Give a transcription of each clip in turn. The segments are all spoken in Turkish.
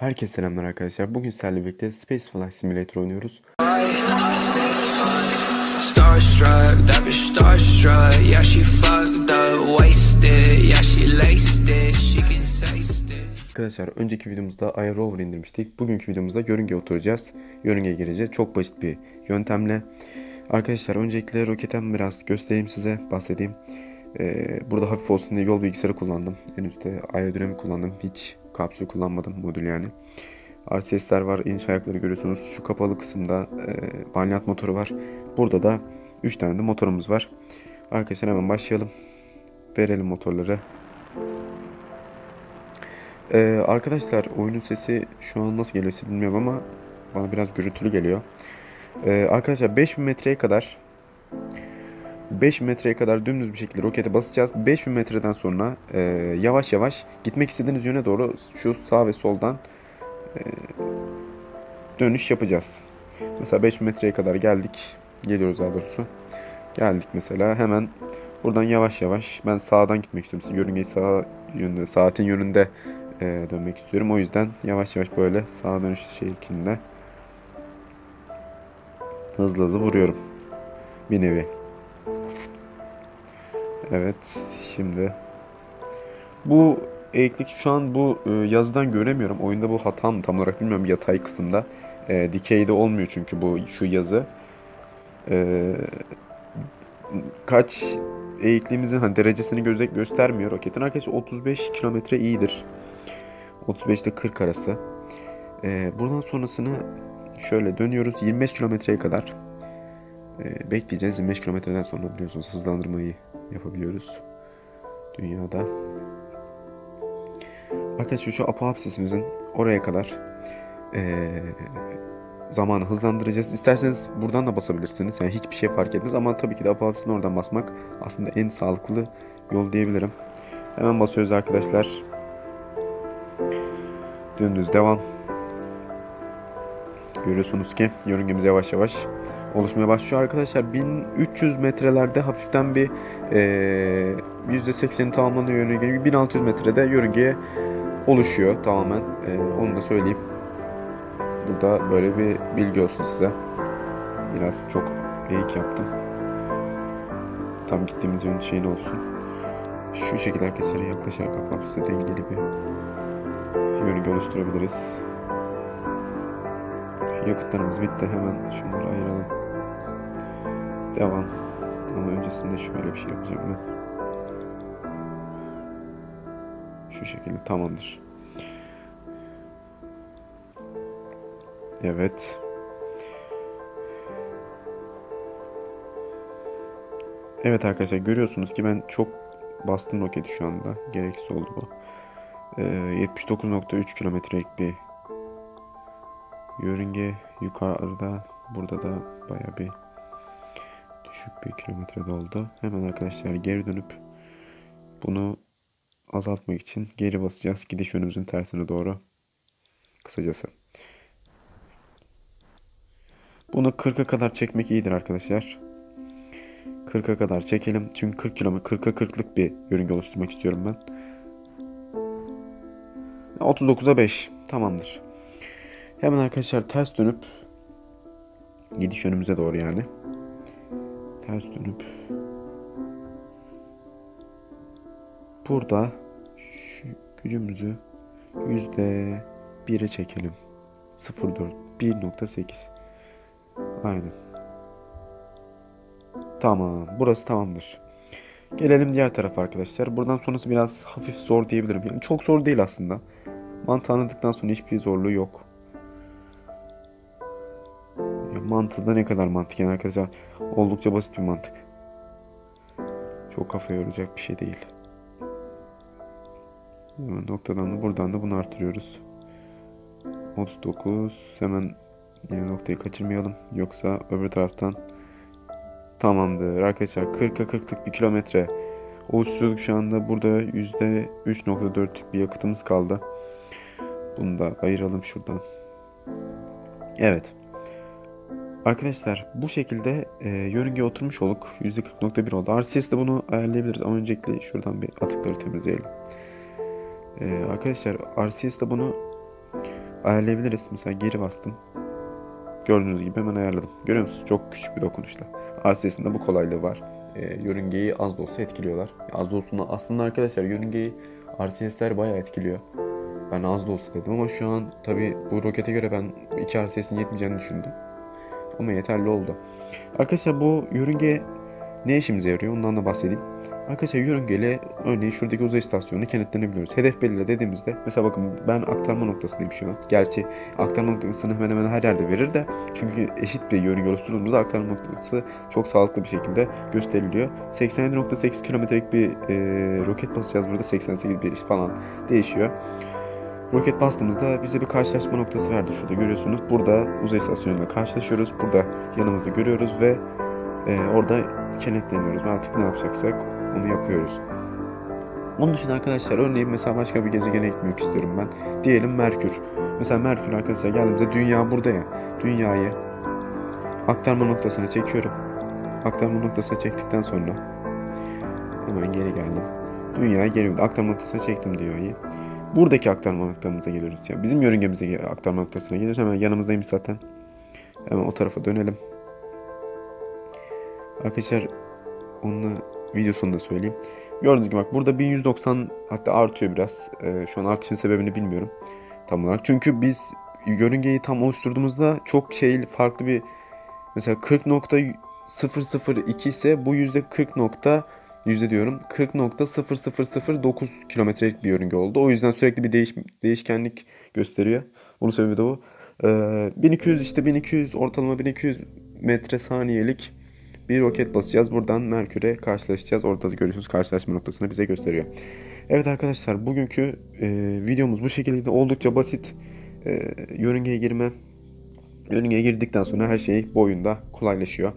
Herkese selamlar arkadaşlar. Bugün sizlerle birlikte Space Flight Simulator oynuyoruz. Arkadaşlar önceki videomuzda Air Rover indirmiştik. Bugünkü videomuzda yörüngeye oturacağız. Yörüngeye gireceğiz. Çok basit bir yöntemle. Arkadaşlar öncelikle roketten biraz göstereyim size, bahsedeyim. Ee, burada hafif olsun diye yol bilgisayarı kullandım. En üstte aerodinamik kullandım. Hiç kapsül kullanmadım modül yani. RCS'ler var, iniş ayakları görüyorsunuz. Şu kapalı kısımda e, balyat motoru var. Burada da 3 tane de motorumuz var. Arkadaşlar hemen başlayalım. Verelim motorları. Ee, arkadaşlar oyunun sesi şu an nasıl geliyor bilmiyorum ama bana biraz gürültülü geliyor. Ee, arkadaşlar 5000 metreye kadar 5000 metreye kadar dümdüz bir şekilde rokete basacağız. 5000 metreden sonra e, yavaş yavaş gitmek istediğiniz yöne doğru şu sağ ve soldan e, dönüş yapacağız. Mesela 5000 metreye kadar geldik. Geliyoruz daha doğrusu. Geldik mesela hemen buradan yavaş yavaş ben sağdan gitmek istiyorum. Yörüngeyi sağ yönde, saatin yönünde e, dönmek istiyorum. O yüzden yavaş yavaş böyle sağa dönüş şeklinde hızlı hızlı vuruyorum. Bir nevi. Evet şimdi bu eğiklik şu an bu e, yazıdan göremiyorum. Oyunda bu hata mı tam olarak bilmiyorum yatay kısımda. E, dikeyde olmuyor çünkü bu şu yazı. E, kaç eğikliğimizin hani derecesini göze göstermiyor roketin. Arkadaşlar 35 kilometre iyidir. 35 ile 40 arası. E, buradan sonrasını şöyle dönüyoruz 25 kilometreye kadar. E, bekleyeceğiz 25 kilometreden sonra biliyorsunuz hızlandırmayı yapabiliyoruz dünyada. Arkadaşlar şu apopsisimizin oraya kadar eee zamanı hızlandıracağız. İsterseniz buradan da basabilirsiniz. Yani hiçbir şey fark etmez ama tabii ki de apopsisini oradan basmak aslında en sağlıklı yol diyebilirim. Hemen basıyoruz arkadaşlar. Dümdüz devam. Görüyorsunuz ki yörüngemiz yavaş yavaş oluşmaya başlıyor arkadaşlar. 1300 metrelerde hafiften bir eee %80'i tamamlanıyor yörünge. 1600 metrede yörüngeye oluşuyor tamamen. Eee, onu da söyleyeyim. Burada böyle bir bilgi olsun size. Biraz çok eğik yaptım. Tam gittiğimiz yönün şeyin olsun. Şu şekilde arkadaşlar yaklaşarak kaplam size dengeli bir yörünge oluşturabiliriz. Yakıtlarımız bitti. Hemen şunları ayıralım. Devam. Ama öncesinde şöyle bir şey yapacağım ben. Şu şekilde tamamdır. Evet. Evet arkadaşlar görüyorsunuz ki ben çok bastım roketi şu anda. Gereksiz oldu bu. Ee, 79.3 kilometrelik bir yörünge yukarıda. Burada da baya bir düşük bir kilometrede oldu. Hemen arkadaşlar geri dönüp bunu azaltmak için geri basacağız. Gidiş yönümüzün tersine doğru. Kısacası. Bunu 40'a kadar çekmek iyidir arkadaşlar. 40'a kadar çekelim. Çünkü 40 kilometre 40'a 40'lık bir yörünge oluşturmak istiyorum ben. 39'a 5. Tamamdır. Hemen arkadaşlar ters dönüp gidiş yönümüze doğru yani. Ters dönüp burada şu gücümüzü yüzde 1'e çekelim. 0.4 1.8 Aynen. Tamam. Burası tamamdır. Gelelim diğer tarafa arkadaşlar. Buradan sonrası biraz hafif zor diyebilirim. Yani çok zor değil aslında. Mantığı anladıktan sonra hiçbir zorluğu yok. Mantığı da ne kadar mantık yani arkadaşlar. Oldukça basit bir mantık. Çok kafa yoracak bir şey değil. Hemen noktadan da buradan da bunu artırıyoruz. 39 hemen Yine noktayı kaçırmayalım. Yoksa öbür taraftan tamamdır. Arkadaşlar 40'a 40'lık bir kilometre oluşturduk şu anda. Burada %3.4'lük bir yakıtımız kaldı. Bunu da ayıralım şuradan. Evet. Arkadaşlar bu şekilde e, yörüngeye oturmuş olduk. %40.1 oldu. RCS'de bunu ayarlayabiliriz ama öncelikle şuradan bir atıkları temizleyelim. E, arkadaşlar RCS'de bunu ayarlayabiliriz. Mesela geri bastım. Gördüğünüz gibi hemen ayarladım. Görüyor musunuz? Çok küçük bir dokunuşla. RCS'in bu kolaylığı var. E, yörüngeyi az da olsa etkiliyorlar. Az da olsa aslında arkadaşlar yörüngeyi RCS'ler bayağı etkiliyor. Ben az da olsa dedim ama şu an tabi bu rokete göre ben 2 RCS'in yetmeyeceğini düşündüm. Ama yeterli oldu. Arkadaşlar bu yörünge ne işimize yarıyor ondan da bahsedeyim. Arkadaşlar yörüngeyle örneğin şuradaki uzay istasyonunu kenetlenebiliyoruz. Hedef belirle dediğimizde mesela bakın ben aktarma noktasındayım şu an. Gerçi aktarma noktasını hemen hemen her yerde verir de çünkü eşit bir yörünge oluşturduğumuzda aktarma noktası çok sağlıklı bir şekilde gösteriliyor. 87.8 kilometrelik bir e, roket basacağız burada 88 bir falan değişiyor. Roket bastığımızda bize bir karşılaşma noktası verdi şurada görüyorsunuz. Burada uzay istasyonuyla karşılaşıyoruz. Burada yanımızda görüyoruz ve e, orada kenetleniyoruz. Artık ne yapacaksak onu yapıyoruz. Onun dışında arkadaşlar örneğin mesela başka bir gezegene gitmek istiyorum ben. Diyelim Merkür. Mesela Merkür arkadaşlar geldiğimizde dünya burada ya. Dünyayı aktarma noktasına çekiyorum. Aktarma noktasına çektikten sonra hemen geri geldim. Dünyayı geri aktarma noktasına çektim dünyayı. Buradaki aktarma noktamıza geliyoruz. Yani bizim yörüngemize aktarma noktasına geliyoruz. Hemen yanımızdaymış zaten. Hemen o tarafa dönelim. Arkadaşlar onu video sonunda söyleyeyim. Gördüğünüz gibi bak burada 1190 hatta artıyor biraz. Ee, şu an artışın sebebini bilmiyorum tam olarak. Çünkü biz yörüngeyi tam oluşturduğumuzda çok şey farklı bir mesela 40.002 ise bu yüzde 40 nokta yüzde diyorum 40.0009 kilometrelik bir yörünge oldu. O yüzden sürekli bir değiş, değişkenlik gösteriyor. Bunun sebebi de bu. Ee, 1200 işte 1200 ortalama 1200 metre saniyelik bir roket basacağız. Buradan Merkür'e karşılaşacağız. Orada da görüyorsunuz karşılaşma noktasını bize gösteriyor. Evet arkadaşlar bugünkü e, videomuz bu şekilde oldukça basit. E, yörüngeye girme. Yörüngeye girdikten sonra her şey bu oyunda kolaylaşıyor.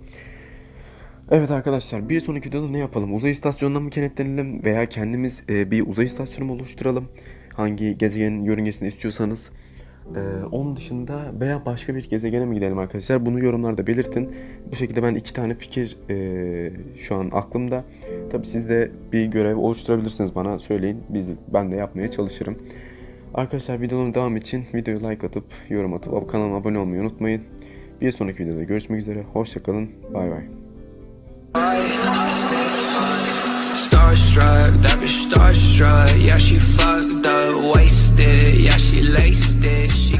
Evet arkadaşlar bir sonraki videoda ne yapalım? Uzay istasyonundan mı kenetlenelim veya kendimiz e, bir uzay istasyonu mu oluşturalım? Hangi gezegenin yörüngesini istiyorsanız. Ee, onun dışında veya başka bir gezegene mi gidelim arkadaşlar? Bunu yorumlarda belirtin. Bu şekilde ben iki tane fikir e, şu an aklımda. Tabi siz de bir görev oluşturabilirsiniz bana söyleyin. Biz, ben de yapmaya çalışırım. Arkadaşlar videonun devam için videoyu like atıp yorum atıp kanalıma abone olmayı unutmayın. Bir sonraki videoda görüşmek üzere. Hoşçakalın. Bay bay. Starstruck, that bitch starstruck. Yeah, she fucked up, wasted. Yeah, she laced it. She